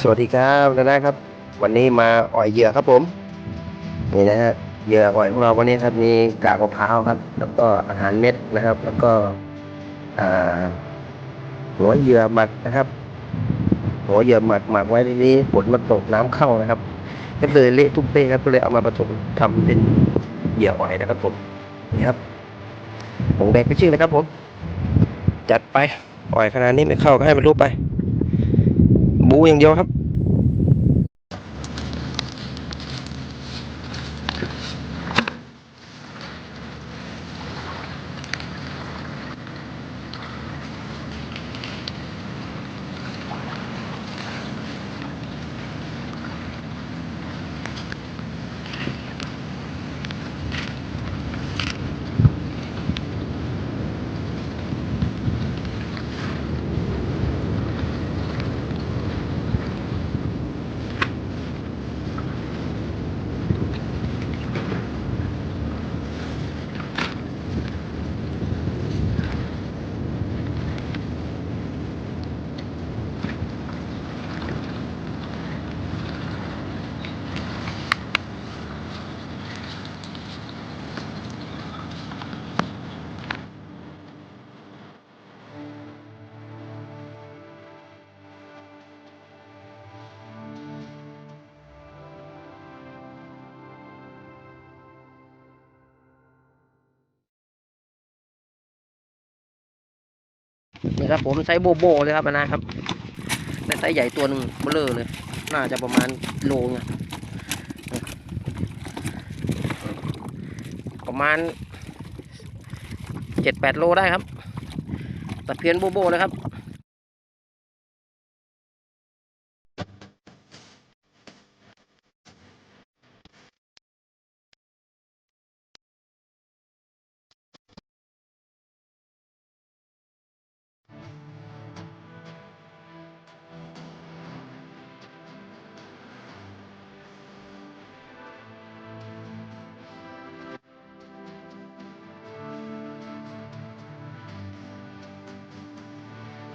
สวัสดีครับนะนะครับ วันนี้มาอ่อยเหยื่อครับผม นี่นะฮะเหยื่ออ่อยของเราวันนี้ครับมีกากมะพร้าวครับ แล้วก็อาหารเม็ดนะครับ แล้วก็หัวเหยื่อหมักนะครับหัวเหยื่อหมักหมักไว้ในนี้ฝนมันตกน้ำเข้านะครับ ก็เลยเละทุกเป้ครับก็เลยเอามาผสมทำเป็นเหยื่ออ่อยนะครับผมนี่ครับผงแดงก็ชื่อนะครับผม จัดไปอ่อยขนาดนี้ไม่เข้าก็ให้มันรู้ไป บูอย่ นี่ครับผมไซส์โบโบเลยครับนะครับแต่ไซส์ใหญ่ตัวหนึ่งเบลอเลย น่าจะประมาณโลไงประมาณเจ็ดแปดโลได้ครับตะเพียนโบโบเลยครับ